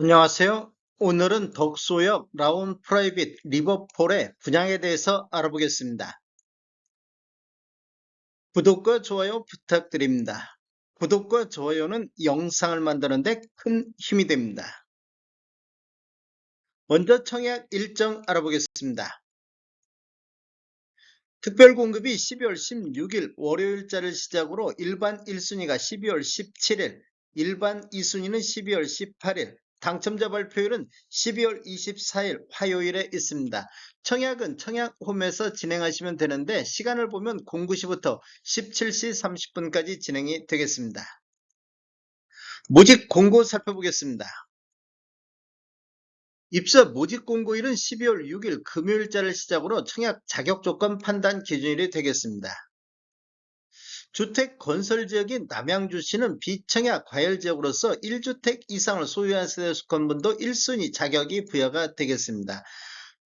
안녕하세요. 오늘은 덕소역 라운 프라이빗 리버폴의 분양에 대해서 알아보겠습니다. 구독과 좋아요 부탁드립니다. 구독과 좋아요는 영상을 만드는데 큰 힘이 됩니다. 먼저 청약 일정 알아보겠습니다. 특별 공급이 12월 16일 월요일자를 시작으로 일반 1순위가 12월 17일, 일반 2순위는 12월 18일, 당첨자 발표일은 12월 24일 화요일에 있습니다. 청약은 청약홈에서 진행하시면 되는데 시간을 보면 09시부터 17시 30분까지 진행이 되겠습니다. 모집 공고 살펴보겠습니다. 입사 모집 공고일은 12월 6일 금요일자를 시작으로 청약 자격 조건 판단 기준일이 되겠습니다. 주택 건설 지역인 남양주시는 비청약 과열 지역으로서 1주택 이상을 소유한 세대 수권분도 1순위 자격이 부여가 되겠습니다.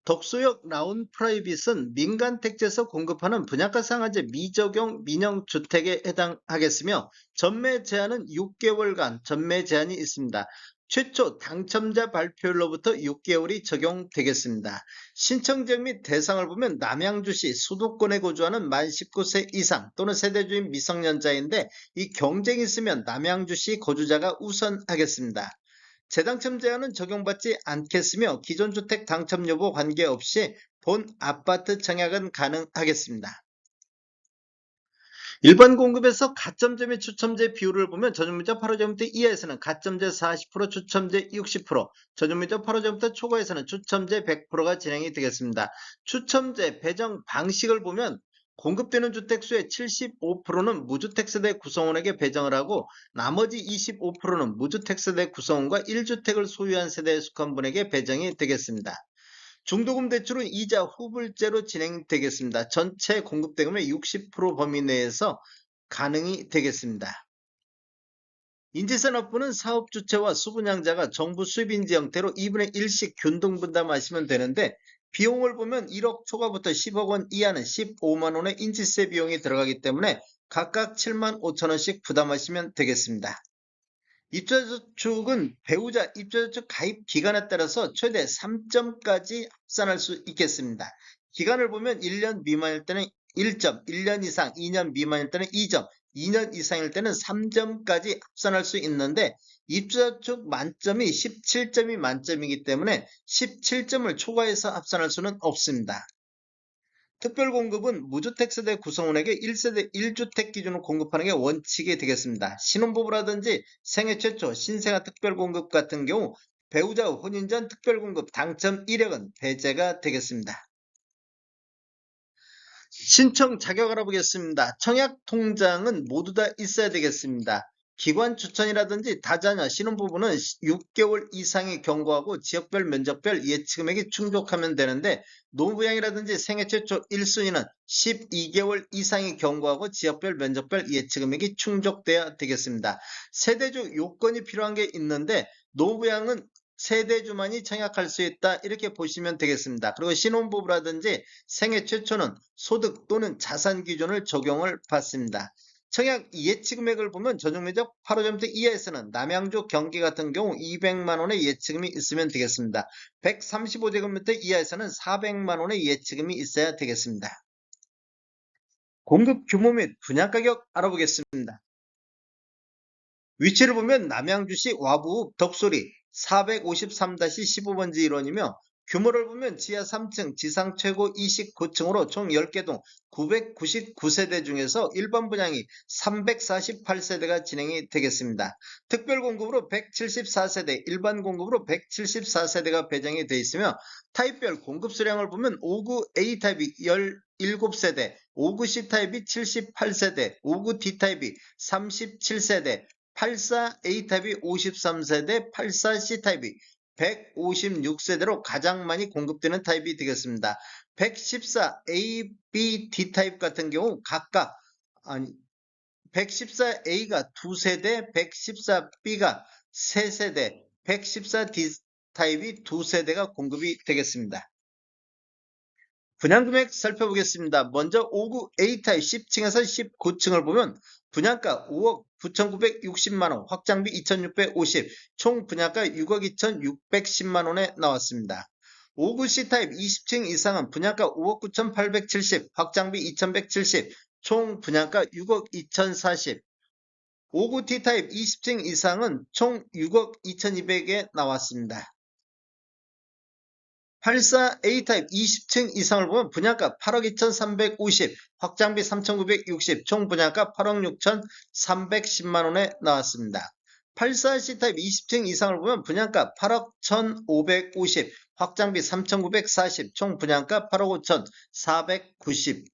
덕소역 라운 프라이빗은 민간 택지에서 공급하는 분양가 상한제 미적용 민영 주택에 해당하겠으며 전매 제한은 6개월간 전매 제한이 있습니다. 최초 당첨자 발표일로부터 6개월이 적용되겠습니다. 신청지역 및 대상을 보면 남양주시 수도권에 거주하는 만 19세 이상 또는 세대주인 미성년자인데 이 경쟁이 있으면 남양주시 거주자가 우선하겠습니다. 재당첨 제한은 적용받지 않겠으며 기존 주택 당첨 여부 관계없이 본 아파트 청약은 가능하겠습니다. 일반 공급에서 가점제 및 추첨제 비율을 보면 전용면적 8호점부터 이하에서는 가점제 40%, 추첨제 60%, 전용면적 8호점부터 초과에서는 추첨제 100%가 진행이 되겠습니다. 추첨제 배정 방식을 보면 공급되는 주택수의 75%는 무주택세대 구성원에게 배정을 하고 나머지 25%는 무주택세대 구성원과 1주택을 소유한 세대에 속한 분에게 배정이 되겠습니다. 중도금 대출은 이자 후불제로 진행되겠습니다. 전체 공급 대금의 60% 범위 내에서 가능이 되겠습니다. 인지산업부는 사업 주체와 수분양자가 정부 수입인지 형태로 2분의 1씩 균등 분담하시면 되는데 비용을 보면 1억 초과부터 10억 원 이하는 15만 원의 인지세 비용이 들어가기 때문에 각각 7만 5천 원씩 부담하시면 되겠습니다. 입주자저축은 배우자 입주자저축 가입 기간에 따라서 최대 3점까지 합산할 수 있겠습니다. 기간을 보면 1년 미만일 때는 1점, 1년 이상, 2년 미만일 때는 2점, 2년 이상일 때는 3점까지 합산할 수 있는데 입주자축 만점이 17점이 만점이기 때문에 17점을 초과해서 합산할 수는 없습니다. 특별공급은 무주택세대 구성원에게 1세대 1주택 기준으로 공급하는 게 원칙이 되겠습니다. 신혼부부라든지 생애 최초 신생아 특별공급 같은 경우 배우자 혼인 전 특별공급 당첨 이력은 배제가 되겠습니다. 신청 자격 알아보겠습니다. 청약 통장은 모두 다 있어야 되겠습니다. 기관 추천이라든지 다자녀 신혼부부는 6개월 이상의 경고하고 지역별 면적별 예치금액이 충족하면 되는데 노부양이라든지 생애 최초 1순위는 12개월 이상의 경고하고 지역별 면적별 예치금액이 충족돼야 되겠습니다. 세대주 요건이 필요한 게 있는데 노부양은 세대주만이 청약할 수 있다 이렇게 보시면 되겠습니다. 그리고 신혼부부라든지 생애 최초는 소득 또는 자산 기준을 적용을 받습니다. 청약 예치금액을 보면 전용면적 8호점대 이하에서는 남양주 경기 같은 경우 200만원의 예치금이 있으면 되겠습니다. 135제곱미터 이하에서는 400만원의 예치금이 있어야 되겠습니다. 공급 규모 및 분양 가격 알아보겠습니다. 위치를 보면 남양주시 와부 덕소리 453-15번지 1원이며 규모를 보면 지하 3층, 지상 최고 29층으로 총 10개 동 999세대 중에서 일반 분양이 348세대가 진행이 되겠습니다. 특별 공급으로 174세대, 일반 공급으로 174세대가 배정이 되어 있으며 타입별 공급 수량을 보면 59 A타입이 17세대, 59 C타입이 78세대, 59 D타입이 37세대, 84 A타입이 53세대, 84 C타입이 156세대로 가장 많이 공급되는 타입이 되겠습니다. 114 A, B, D 타입 같은 경우 각각 아니 114A가 2세대, 114B가 3세대, 114D 타입이 2세대가 공급이 되겠습니다. 분양금액 살펴보겠습니다. 먼저 5구 A타입 10층에서 19층을 보면 분양가 5억 9,960만원, 확장비 2,650, 총 분양가 6억 2,610만원에 나왔습니다. 5구 C타입 20층 이상은 분양가 5억 9,870, 확장비 2,170, 총 분양가 6억 2,040. 5구 T타입 20층 이상은 총 6억 2,200에 나왔습니다. 84 A타입 20층 이상을 보면 분양가 8억 2,350, 확장비 3,960, 총 분양가 8억 6,310만원에 나왔습니다. 84 C타입 20층 이상을 보면 분양가 8억 1,550, 확장비 3,940, 총 분양가 8억 5,490.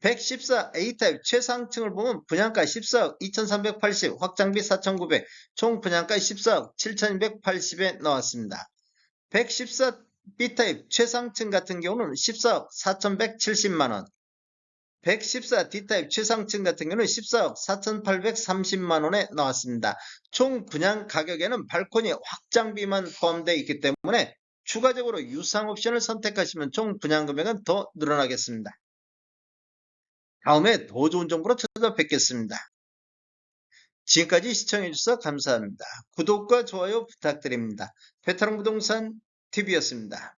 114 A타입 최상층을 보면 분양가 14억 2,380, 확장비 4,900, 총 분양가 14억 7,280에 나왔습니다. 114 B타입 최상층 같은 경우는 14억 4,170만원, 114 D타입 최상층 같은 경우는 14억 4,830만원에 나왔습니다. 총 분양 가격에는 발코니 확장비만 포함되어 있기 때문에 추가적으로 유상 옵션을 선택하시면 총 분양 금액은 더 늘어나겠습니다. 다음에 더 좋은 정보로 찾아뵙겠습니다. 지금까지 시청해주셔서 감사합니다. 구독과 좋아요 부탁드립니다. 베테랑 부동산 TV였습니다.